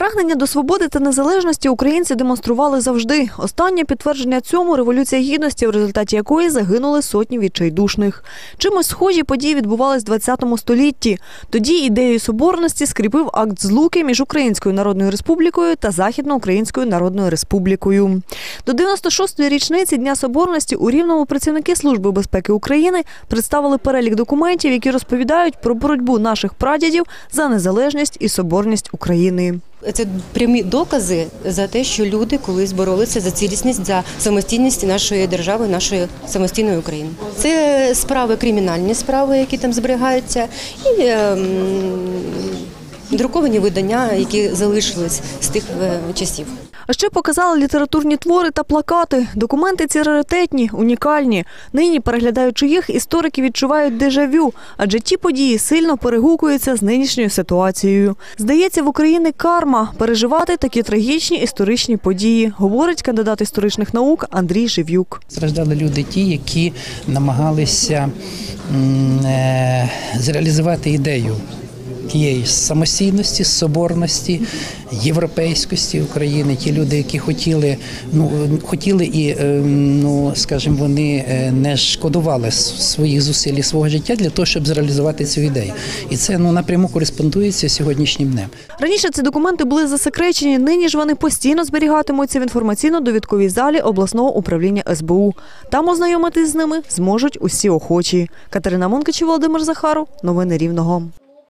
Прагнення до свободи та незалежності українці демонстрували завжди. Останнє підтвердження цьому революція гідності, в результаті якої загинули сотні відчайдушних. Чимось схожі події відбувались в 20 столітті. Тоді ідею соборності скріпив акт злуки між Українською Народною Республікою та Західноукраїнською Народною Республікою. До 96-ї річниці Дня Соборності у Рівному працівники Служби безпеки України представили перелік документів, які розповідають про боротьбу наших прадідів за незалежність і соборність України. Це прямі докази за те, що люди колись боролися за цілісність, за самостійність нашої держави, нашої самостійної України. Це справи, кримінальні справи, які там зберігаються, і ем, друковані видання, які залишились з тих е, часів. А ще показали літературні твори та плакати. Документи ці раритетні, унікальні. Нині, переглядаючи їх, історики відчувають дежавю, адже ті події сильно перегукуються з нинішньою ситуацією. Здається, в Україні карма переживати такі трагічні історичні події, говорить кандидат історичних наук Андрій Жив'юк. Страждали люди ті, які намагалися е, зреалізувати ідею тієї самостійності, соборності, європейськості України. Ті люди, які хотіли, ну хотіли і е, ну скажімо, вони е, не шкодували своїх зусиль і свого життя для того, щоб зреалізувати цю ідею. І це ну напряму кореспондується сьогоднішнім днем. Раніше ці документи були засекречені, нині ж вони постійно зберігатимуться в інформаційно-довідковій залі обласного управління СБУ. Там ознайомитись з ними зможуть усі охочі. Катерина Монкачі, Володимир Захаров. Новини Рівного.